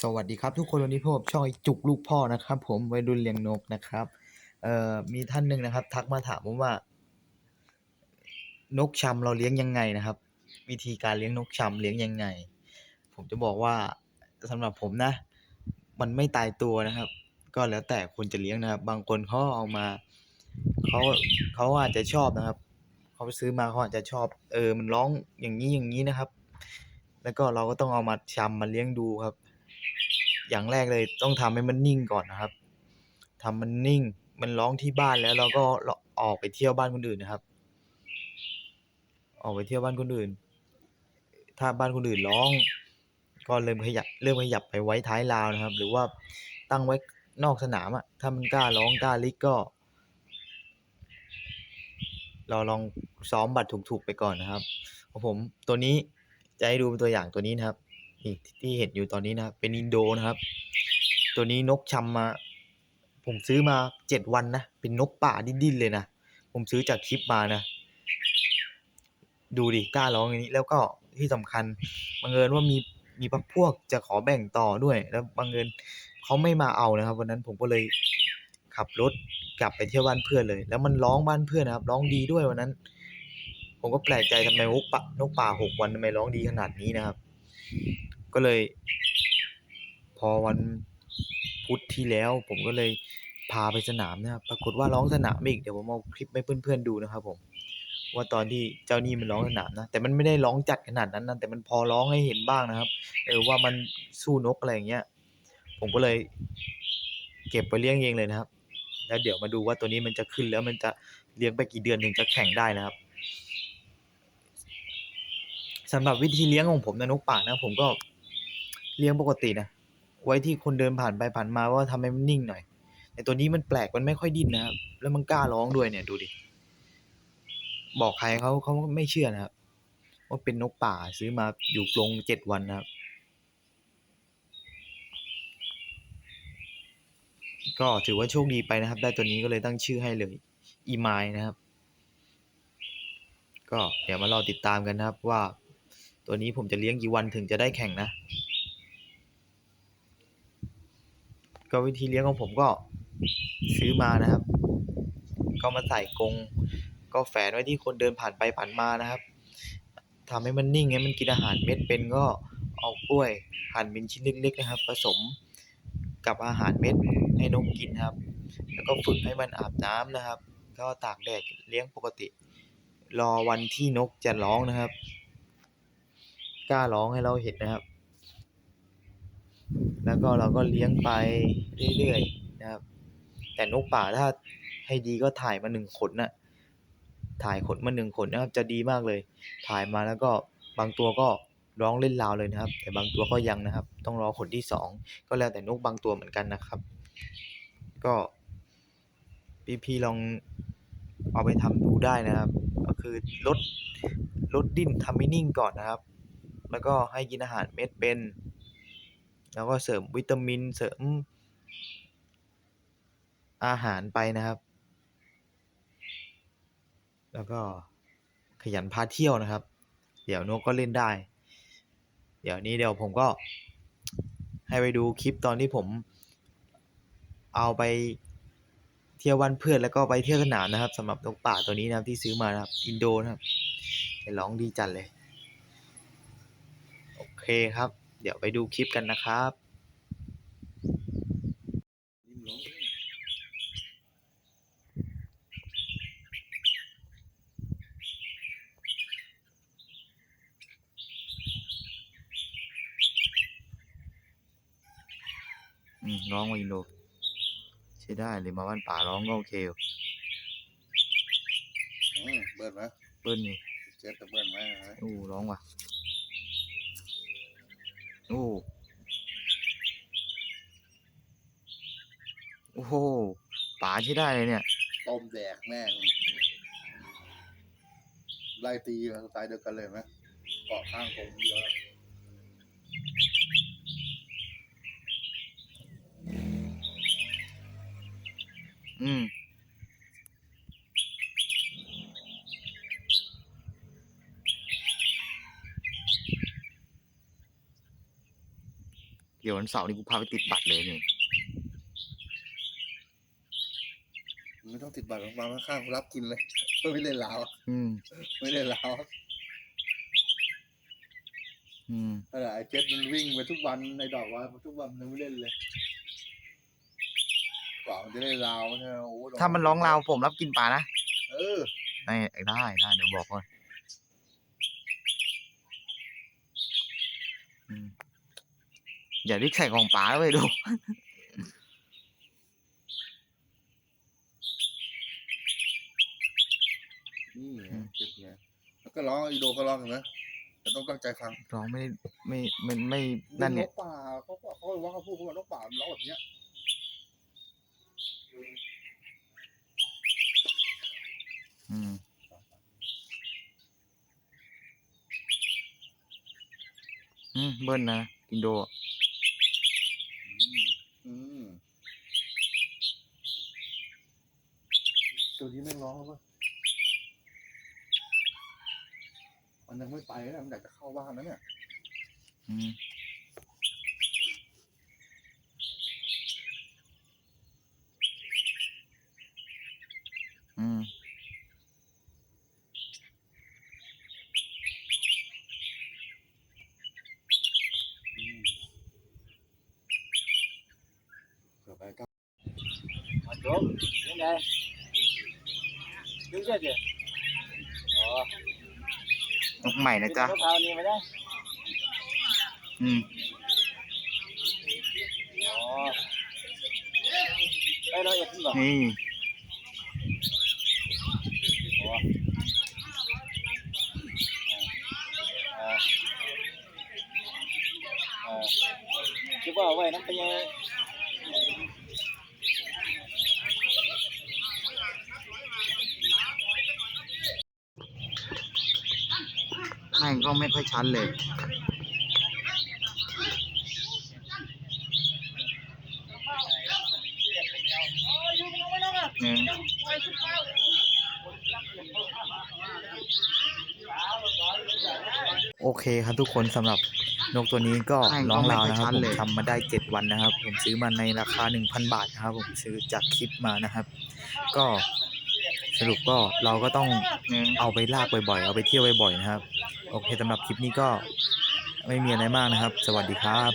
สวัสดีครับทุกคนวันนี้พบช่องไอจุกลูกพ่อนะครับ ผมวัยรุ่นเลี้ยงนกนะครับ เอ่อมีท่านหนึ่งนะครับ ทักมาถามผมว่า นกชำเราเลี้ยงยังไงนะครับ วิธีการเลี้ยงนกชำเลี้ยงยังไง ผมจะบอกว่าสำหรับผมนะ มันไม่ตายตัวนะครับ ก็แล้วแต่คนจะเลี้ยงนะครับ บางคนเขาเอามาเขาเขาอาจจะชอบนะครับเขาซื้อมาเขาอาจจะชอบ เออมันร้องอย่างนี้อย่างนี้นะครับ แล้วก็เราก็ต้องเอามาชำมาเลี้ยงดูครับ อย่างแรกเลยต้องทำให้มันนิ่งก่อนนะครับทำมันนิ่ง มันร้องที่บ้านแล้วเราก็ออกไปเที่ยวบ้านคนอื่นนะครับ ออกไปเที่ยวบ้านคนอื่น ถ้าบ้านคนอื่นร้อง ก็เริ่มขยับเริ่มขยับไปไว้ท้ายราวนะครับ หรือว่าตั้งไว้นอกสนามอะถ้ามันกล้าร้องกล้าลิกก็เราลองซ้อมบัตรถูกๆไปก่อนนะครับของผมตัวนี้ จะให้ดูเป็นตัวอย่างตัวนี้นะครับนี่ที่เห็นอยู่ตอนนี้นะครับเป็นอินโดนะครับ ตัวนี้นกชำมา ผมซื้อมาเจ็ดวันนะเป็นนกป่าดิ้นๆเลยนะผมซื้อจากคลิปมานะ ดูดิกล้าร้องอย่างนี้แล้วก็ที่สำคัญบังเอิญว่ามีมีพักพวกจะขอแบ่งต่อด้วย แล้วบังเอิญเขาไม่มาเอานะครับ วันนั้นผมก็เลยขับรถกลับไปเที่ยวบ้านเพื่อนเลย แล้วมันร้องบ้านเพื่อนนะครับ ร้องดีด้วยวันนั้น ผมก็แปลกใจทำไมนกป่านกป่าหกวันทำไมร้องดีขนาดนี้นะครับ ก็เลย พอวันพุธที่แล้ว ผมก็เลยพาไปสนามนะครับปรากฏว่าร้องสนามอีกเดี๋ยวผมเอาคลิปให้เพื่อนๆดูนะครับ ผม ว่าตอนที่เจ้านี่มันร้องสนามนะแต่มันไม่ได้ร้องจัดขนาดนั้นนะแต่มันพอร้องให้เห็นบ้างนะครับ เออว่ามันสู้นกอะไรอย่างเงี้ยผมก็เลยเก็บไปเลี้ยงเองเลยนะครับ แล้วเดี๋ยวมาดูว่าตัวนี้มันจะขึ้นแล้วมันจะเลี้ยงไปกี่เดือนถึงจะแข่งได้นะครับ สำหรับวิธีเลี้ยงของผมนะนกป่านะ ผมก็เลี้ยงปกตินะไว้ที่คนเดินผ่านไปผ่านมาว่าทำให้มันนิ่งหน่อยแต่ตัวนี้มันแปลกมันไม่ค่อยดิ้นนะครับแล้วมันกล้าร้องด้วยเนี่ยดูดิบอกใครเขาเขาไม่เชื่อนะครับว่าเป็นนกป่าซื้อมาอยู่กรงเจ็ดวันนะครับ ก็ถือว่าโชคดีไปนะครับ ได้ตัวนี้ก็เลยตั้งชื่อให้เลยอีไมนะครับ ก็เดี๋ยวมารอติดตามกันนะครับว่า ตัวนี้ผมจะเลี้ยงกี่วันถึงจะได้แข่งนะ ก็วิธีเลี้ยงของผมก็ซื้อมานะครับ ก็มาใส่กรงก็แฝนไว้ที่คนเดินผ่านไปผ่านมานะครับทำให้มันนิ่งให้มันกินอาหารเม็ดเป็นก็เอากล้วยหั่นเป็นชิ้นเล็กๆนะครับ ผสมกับอาหารเม็ดให้นกกินครับ แล้วก็ฝึกให้มันอาบน้ำนะครับ ก็ตากแดดเลี้ยงปกติ รอวันที่นกจะร้องนะครับ ล้าร้องให้เราเห็นนะครับ แล้วก็เราก็เลี้ยงไปเรื่อยๆนะครับ แต่นกป่าถ้าให้ดีก็ถ่ายมาหนึ่งขนน่ะถ่ายขนมาหนึ่งขนนะครับ จะดีมากเลย ถ่ายมาแล้วก็บางตัวก็ร้องเล่นราวเลยนะครับ แต่บางตัวก็ยังนะครับ ต้องรอขนที่สองก็แล้วแต่นกบางตัวเหมือนกันนะครับ ก็พี่ๆลองเอาไปทำดูได้นะครับ ก็คือลดลดดิ้นทำให้นิ่งก่อนนะครับ แล้วก็ให้กินอาหารเม็ดเป็น แล้วก็เสริมวิตามินเสริม อาหารไปนะครับ แล้วก็ขยันพาเที่ยวนะครับ เดี๋ยวนกก็เล่นได้ เดี๋ยวนี้เดี๋ยวผมก็ให้ไปดูคลิปตอนที่ผมเอาไปเที่ยววันเพื่อนแล้วก็ไปเที่ยวสนามนะครับสำหรับนกป่าตัวนี้นะครับที่ซื้อมานะครับอินโดนะครับร้องดีจัดเลย เคครับ เดี๋ยวไปดูคลิปกันนะครับอืมร้องมาอินโดใช้ได้เลยมาบ้านป่าร้องก็โอเคอยู่อืมเบิดไหมเบิ้ลนี่เจ็ดกับเบิดไหมฮะโอ้ร้องว่ะโอ้โอ้โหป่าใช้ได้เลยเนี่ย ต้มแดกแม่งไล่ตีกันสไตล์เดียวกันเลยไหมเกาะข้างผมเยอะอืม เดี๋ยววันเสาร์นี้กูพาไปติดบัตรเลยนี่ ไม่ ต้องติดบัตรมาข้างๆรับกินเลยไม่เล่นลาวอืมไม่เล่นลาวอืมขนาดไอ้เจ็ดมันวิ่งไปทุกวันในดอกว่าทุกวันมันยังไม่เล่นเลยกว่ามันจะได้ลาวใช่ไหมโอ้โหถ้ามันร้องราวผมรับกินปลานะเออได้ได้ได้เดี๋ยวบอกก่อนอืมอย่าได้ใส่ของปลาไว้ดู นี่ไงเจ็ดไงแล้วก็ ร้องอีโดก็ร้องเห็นไหมแต่ต้องตั้งใจฟังร้องไม่ได้ไม่ไม่ไม่นั่นเนี่ยกป่าเขาก็เขาว่าเขาพูดเขาว่านกป่ามันร้องแบบเนี้ยอืมอืมเบิ้ลนะกินโดอะอืมอืมตัวนี้แม่งร้องแล้วปะ มันยังไม่ไปนะมันอยากจะเข้าบ้านนะเนี่ยอืมอืมอืมเผื่อไปก็ Mà trốn, đến đây. Đứng chưa chị? Ồ, นกใหม่นะจ๊ะ có thao nhiều mày đấy. อืม Ồ. Đây nó ít không? นี่ Ồ. À. À. Chứ bỏ vậy nó phải nhờ แม่งก็ไม่ค่อยชันเลยหนึ่งโอเคครับทุกคนสำหรับนกตัวนี้ก็แม่งก็ร้องราวไม่นะค่อยครับชัดผมเลยทำมาได้เจ็ดวันนะครับ ผมซื้อมาในราคาหนึ่งพันบาทนะครับ ผมซื้อจากคลิปมานะครับ ก็ สรุปก็เราก็ต้องหนึ่งเอาไปลากบ่อยๆ เอาไปเที่ยวบ่อยๆนะครับ โอเคสำหรับคลิปนี้ก็ไม่มีอะไรมากนะครับ สวัสดีครับ